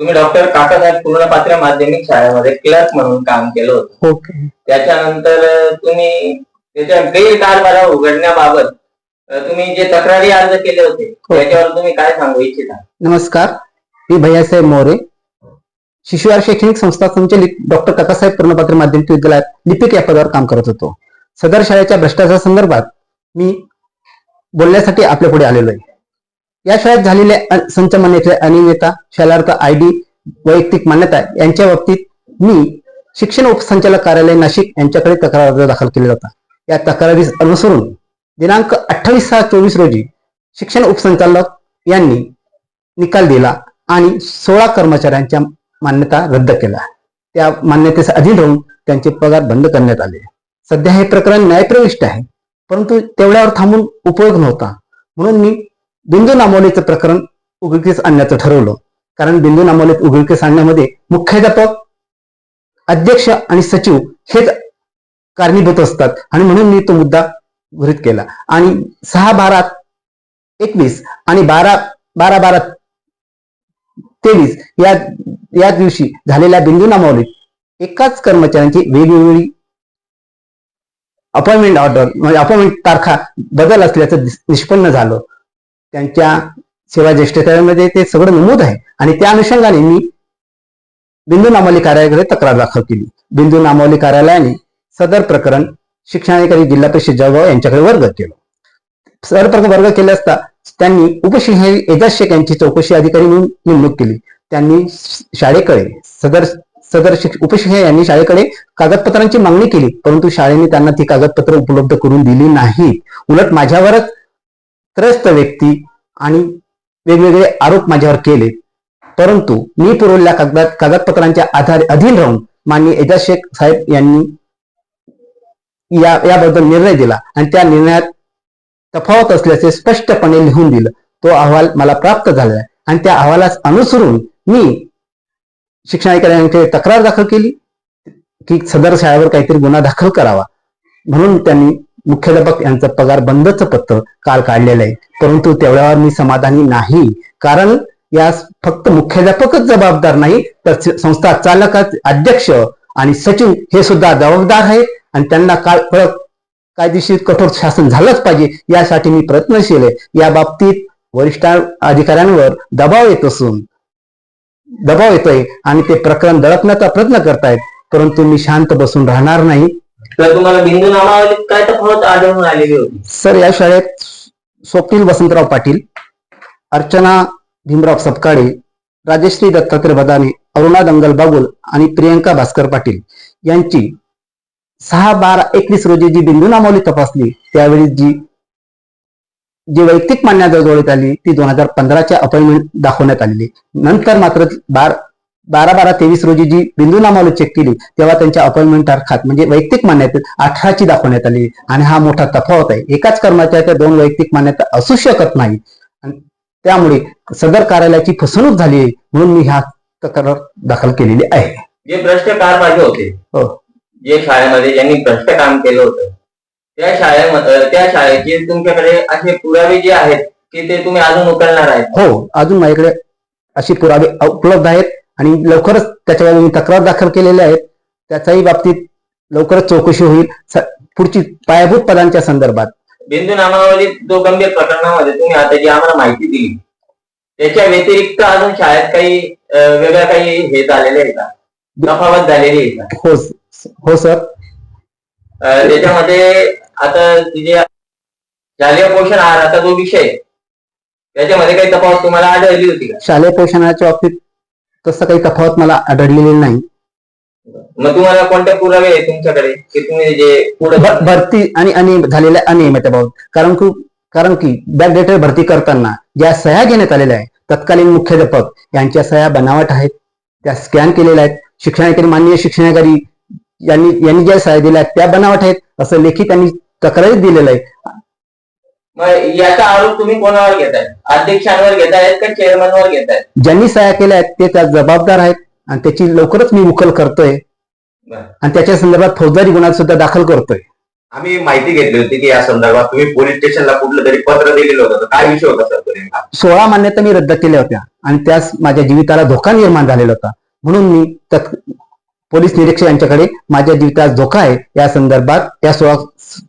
तुम्ही डॉक्टर काकासाहेब पूर्णपात्र माध्यमिक शाळेमध्ये क्लर्क म्हणून काम केलं होतं. ओके. त्याच्यानंतर तुम्ही त्याच्या गैरकारभार उघडण्याबाबत अं, तुम्ही जे तक्रारी अर्ज केले होते त्याच्यावर तुम्ही काय सांगू इच्छिता? नमस्कार. मी भैयासाहेब मोरे. शिशुहार शैक्षणिक संस्था संचलित डॉक्टर काकासाहेब पूर्णपात्र माध्यमिक विद्यालयात लिपिक या पदावर काम करत होतो. सदर शाळेच्या भ्रष्टाचार संदर्भात मी बोलण्यासाठी आपल्या पुढे आलेलो आहे. या शाळेत झालेल्या अ- संच अनियमितता शालार्थ आय डी वैयक्तिक मान्यता यांच्या बाबतीत मी शिक्षण उपसंचालक कार्यालय नाशिक यांच्याकडे तक्रार अर्ज दाखल केला होता या तक्रारीस अनुसरून दिनांक अठ्ठावीस सहा चोवीस रोजी शिक्षण उपसंचालक यांनी निकाल दिला आणि सोळा कर्मचाऱ्यांच्या मान्यता रद्द केला त्या मान्यतेस अधीन राहून त्यांचे पगार बंद करण्यात आले. सध्या हे प्रकरण न्यायप्रविष्ट आहे परंतु तेवढ्यावर थांबून उपयोग नव्हता. म्हणून मी बिंदू नामोलीचं प्रकरण उघडकीस आणण्याचं ठरवलं. कारण बिंदू नामोलीत उघडकीस आणण्यामध्ये मुख्याध्यापक अध्यक्ष आणि सचिव हेच कारणीभूत असतात. आणि म्हणून मी तो मुद्दा गृहित केला. आणि सहा बारा एकवीस आणि बारा बारा बारा तेवीस या या दिवशी झालेल्या बिंदू नामावलीत एकाच कर्मचाऱ्यांची वेगवेगळी अपॉइंटमेंट ऑर्डर म्हणजे अपॉइंटमेंट तारखा बदल असल्याचं निष्पन्न झालं. त्यांच्या सेवा ज्येष्ठतेमध्ये ते सगळं नमूद आहे. आणि त्या अनुषंगाने मी बिंदू नामावली कार्यालयाकडे तक्रार दाखल केली. बिंदू नामावली कार्यालयाने सदर प्रकरण शिक्षणाधिकारी जिल्हा परिषद जळगाव यांच्याकडे वर्ग केलं. सदर प्रकरण वर्ग केले असता त्यांनी उपशिक्षणाधिकारी एजाज शेख यांची चौकशी अधिकारी म्हणून नेमणूक केली. त्यांनी शाळेकडे सदर सदर शिक्ष- उपशिक्षक यांनी शाळेकडे कागदपत्रांची मागणी केली. परंतु शाळेने त्यांना ती कागदपत्र उपलब्ध करून दिली नाही उलट माझ्यावरच त्रस्त व्यक्ती आणि वेगवेगळे आरोप माझ्यावर केले. परंतु मी पुरवलेल्या कागदात कागदपत्रांच्या आधारे अधीन राहून माननीय एजाज शेख साहेब यांनी या याबद्दल निर्णय दिला आणि त्या निर्णयात तफावत असल्याचे स्पष्टपणे लिहून दिलं. तो अहवाल मला प्राप्त झाला आहे आणि त्या अहवालास अनुसरून मी शिक्षणाधिकाऱ्यांकडे तक्रार दाखल केली की सदर शाळेवर काहीतरी गुन्हा दाखल करावा म्हणून त्यांनी मुख्याध्यापक यांचं पगार बंदच पत्र काल काढलेलं आहे. परंतु तेवढ्यावर मी समाधानी नाही. कारण यास फक्त मुख्याध्यापकच जबाबदार नाही तर संस्था चालकच अध्यक्ष आणि सचिव हे सुद्धा जबाबदार आहेत. आणि त्यांना काळ कडक कायदेशीर कठोर शासन झालंच पाहिजे यासाठी मी प्रयत्नशील आहे. या बाबतीत वरिष्ठ अधिकाऱ्यांवर दबाव येत असून दबाव येतोय आणि ते प्रकरण दडपण्याचा प्रयत्न करतायत. परंतु मी शांत बसून राहणार नाही. तर तुम्हाला बिंदू नामावलीत काय तफावत आढळून आलेली होती. सर या शाळेत स्वप्नील वसंतराव पाटील अर्चना भीमराव सपकाळे राजश्री दत्तात्रय बदाने अरुणा दंगल बागुल आणि प्रियंका भास्कर पाटील यांची सहा बारा एकवीस रोजी जी बिंदू नामावली तपासली त्यावेळी जी जी वैयक्तिक मान्यता जोडण्यात आली ती दोन हजार पंधराच्या अपॉइंटमेंट दाखवण्यात आलेली. नंतर मात्र बार बारा बारा तेवीस रोजी जी बिंदू नामावली चेक केली तेव्हा त्यांच्या अपॉइंटमेंट तारखात म्हणजे वैयक्तिक मान्यतेत अठराची दाखवण्यात आली. आणि हा मोठा तफावत आहे. एकाच कर्मचाऱ्याच्या दोन वैयक्तिक मान्यता असू शकत नाही. त्यामुळे सदर कार्यालयाची फसवणूक झाली म्हणून मी ह्या तक्रार दाखल केलेली आहे. जे भ्रष्ट कारभारी होते हो. जे शाळेमध्ये ज्यांनी भ्रष्ट काम केलं होतं त्या शाळेमध्ये त्या शाळेचे तुमच्याकडे असे पुरावे जे आहेत की ते तुम्ही अजून उकलणार आहेत? हो अजून माझ्याकडे अशी पुरावे उपलब्ध आहेत. आणि लवकरच त्याच्यावर मी तक्रार दाखल केलेल्या आहेत. त्याच्याही बाबतीत लवकरच चौकशी होईल. पुढची पायाभूत पदांच्या संदर्भात. बिंदू नामावलीत जो गंभीर प्रकरणामध्ये तुम्ही आता जी आम्हाला माहिती दिली त्याच्या व्यतिरिक्त अजून शाळेत काही अं, वेगळं काही हे झालेलं आहे का? तफावत झालेली आहे का? हो हो सर. त्याच्यामध्ये आता तिचे शालेय पोषण आहाराचा जो विषय त्याच्यामध्ये काही तफावत तुम्हाला आढळली होती का? शालेय पोषणाच्या बाबतीत तसं काही तफावत मला आढळलेली नाही. मग तुम्हाला कोणते पुरावे आहे तुमच्याकडे? की तुम्ही जे पुढे भ- भरती आणि अनियमित झालेल्या अनियमिततेबाबत कारण की कारण की बॅकडेटेड भरती करताना ज्या सह्या घेण्यात आलेल्या आहेत तत्कालीन मुख्याध्यापक यांच्या सह्या बनावट आहेत त्या स्कॅन केलेल्या आहेत. शिक्षणाधिकारी माननीय शिक्षणाधिकारी यांनी यांनी ज्या सह्या दिल्या आहेत त्या बनावट आहेत असं लेखी त्यांनी तक्रारीत दिलेलं आहे मग याचा आरोप तुम्ही कोणावर घेताय? अध्यक्षांवर घेतायत का चेअरमनवर घेतायत ज्यांनी सह्या केल्या आहेत ते त्या जबाबदार आहेत आणि त्याची लवकरच मी उकल करतोय. बरं. आणि त्याच्या संदर्भात फौजदारी गुन्हा सुद्धा दाखल करतोय. आम्ही माहिती घेतली होती की या संदर्भात तुम्ही पोलीस स्टेशनला कुठलं तरी पत्र दिलेलं होतं. तर काय विषय होता सर तो नेमका? सोळा मान्यता मी रद्द केल्या होत्या आणि त्यास माझ्या जीविताला धोका निर्माण झालेला होता. म्हणून मी तत् पोलीस निरीक्षक यांच्याकडे माझ्या जीवितास धोका आहे या संदर्भात या सोळा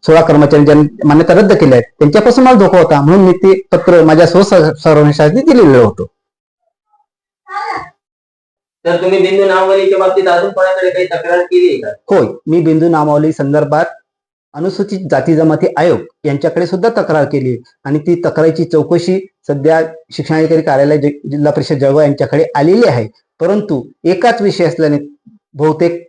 सोळा कर्मचाऱ्यांच्या मान्यता रद्द केल्या आहेत त्यांच्यापासून मला धोका होता. म्हणून मी ते पत्र माझ्या स्वसंरक्षणासाठी दिलेलं होतं. तर तुम्ही बिंदू नावलीच्या बाबतीत अजून कोणाकडे काही तक्रार केली आहे का? होय मी बिंदू नामावली संदर्भात अनुसूचित जाती जमाती आयोग यांच्याकडे सुद्धा तक्रार केली. आणि ती तक्रारीची चौकशी सध्या शिक्षणाधिकारी कार्यालय जिल्हा परिषद जळगाव यांच्याकडे आलेली आहे. परंतु एकाच विषय असल्याने बहुतेक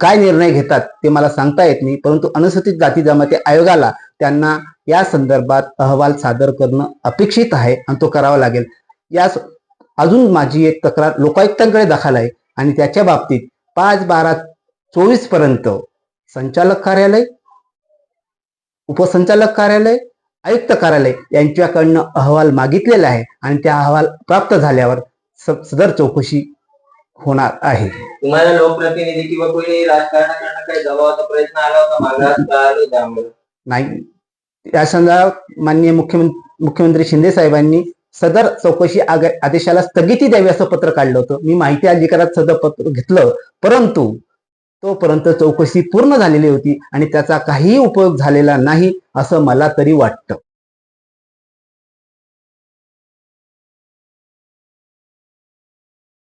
काय निर्णय घेतात ते मला सांगता येत नाही परंतु अनुसूचित जाती जमाती आयोगाला त्यांना या संदर्भात अहवाल सादर करणं अपेक्षित आहे आणि तो करावा लागेल. यास अजून माझी एक तक्रार लोकायुक्तांकडे दाखल आहे आणि त्याच्या बाबतीत पाच बारा चोवीसपर्यंत संचालक कार्यालय उपसंचालक कार्यालय आयुक्त कार्यालय यांच्याकडनं अहवाल मागितलेला आहे आणि त्या अहवाल प्राप्त झाल्यावर स- सदर चौकशी होणार आहे. तुम्हाला लोकप्रतिनिधी किंवा कोणी राजकारणाकडनं काही दबावाचा प्रयत्न आला होता? नाही. या संदर्भात माननीय मुख्यमंत्री मुख्यमंत्री शिंदे साहेबांनी सदर चौकशी आग- आदेशाला स्थगिती द्यावी असं पत्र काढलं होतं. मी माहिती अधिकारात सदर पत्र घेतलं परंतु तोपर्यंत चौकशी पूर्ण झालेली होती आणि त्याचा काहीही उपयोग झालेला नाही असं मला तरी वाटतं.